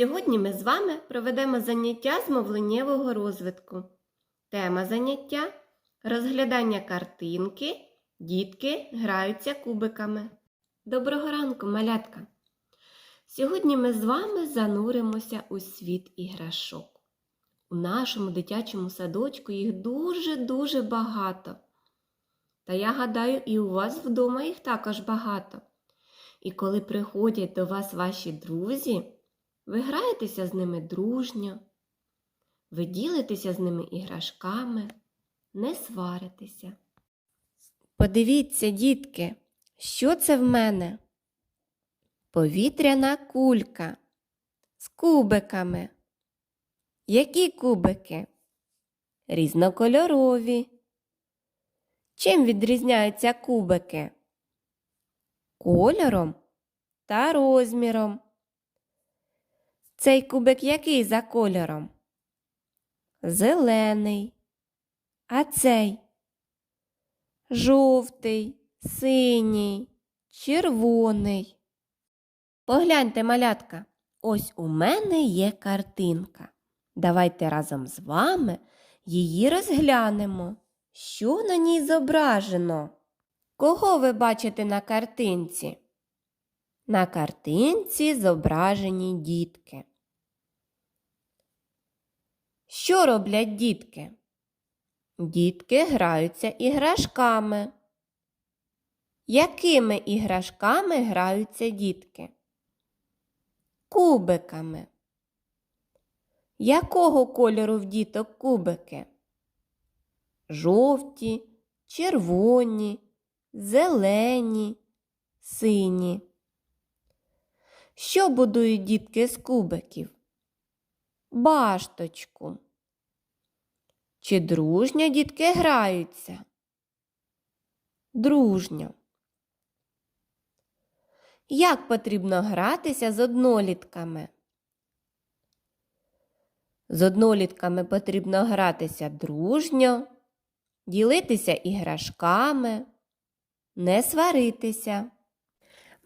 Сьогодні ми з вами проведемо заняття з мовленнєвого розвитку. Тема заняття розглядання картинки. Дітки граються кубиками. Доброго ранку, малятка! Сьогодні ми з вами зануримося у світ іграшок. У нашому дитячому садочку їх дуже-дуже багато. Та я гадаю, і у вас вдома їх також багато. І коли приходять до вас ваші друзі, ви граєтеся з ними дружньо, ви ділитеся з ними іграшками, не сваритеся. Подивіться, дітки, що це в мене? Повітряна кулька з кубиками. Які кубики? Різнокольорові. Чим відрізняються кубики? Кольором та розміром. Цей кубик який за кольором? Зелений. А цей жовтий, синій, червоний. Погляньте, малятка, ось у мене є картинка. Давайте разом з вами її розглянемо. Що на ній зображено? Кого ви бачите на картинці? На картинці зображені дітки. Що роблять дітки? Дітки граються іграшками. Якими іграшками граються дітки? Кубиками. Якого кольору в діток кубики? Жовті, червоні, зелені, сині. Що будують дітки з кубиків? Башточку. Чи дружньо дітки граються? Дружньо. Як потрібно гратися з однолітками? З однолітками потрібно гратися дружньо, ділитися іграшками, не сваритися.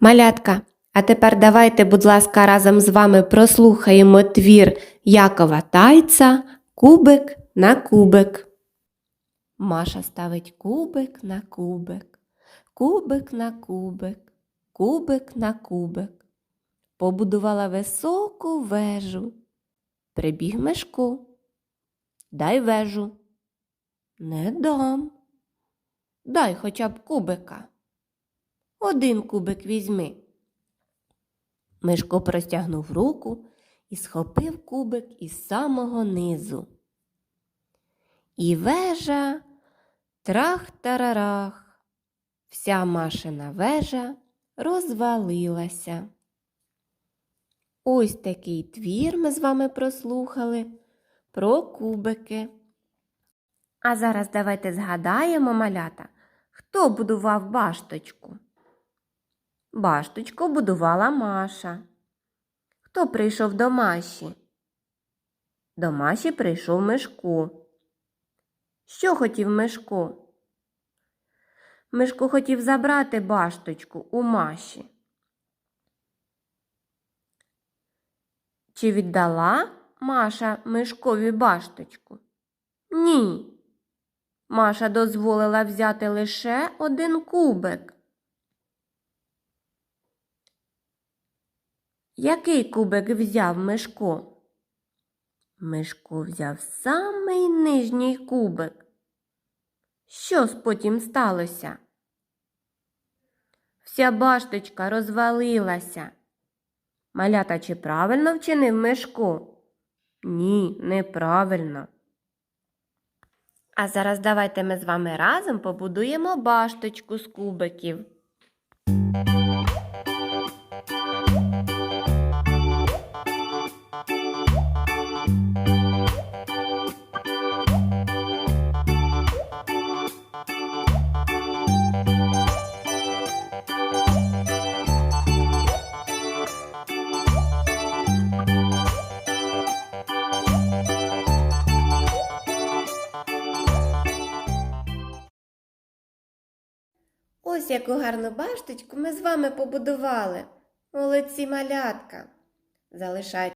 Малятка, а тепер давайте, будь ласка, разом з вами прослухаємо твір Якова Тайца Кубик на кубик. Маша ставить кубик на кубик, кубик на кубик, кубик на кубик. Побудувала високу вежу. Прибіг Мишко. Дай вежу. Не дам. Дай хоча б кубика. Один кубик візьми. Мишко простягнув руку і схопив кубик із самого низу. І вежа трах-тарарах. Вся машина вежа розвалилася. Ось такий твір ми з вами прослухали про кубики. А зараз давайте згадаємо, малята, хто будував башточку. Башточку будувала Маша. Хто прийшов до Маші? До Маші прийшов Мишко. Що хотів Мишко? Мишко хотів забрати башточку у Маші. Чи віддала Маша Мишкові башточку? Ні. Маша дозволила взяти лише один кубик. Який кубик взяв Мишко? Мишко взяв самий нижній кубик. Що ж потім сталося? Вся башточка розвалилася. Малята, чи правильно вчинив Мишко? Ні, неправильно. А зараз давайте ми з вами разом побудуємо башточку з кубиків. Ось яку гарну башточку ми з вами побудували. Молодці малятка. Залишайте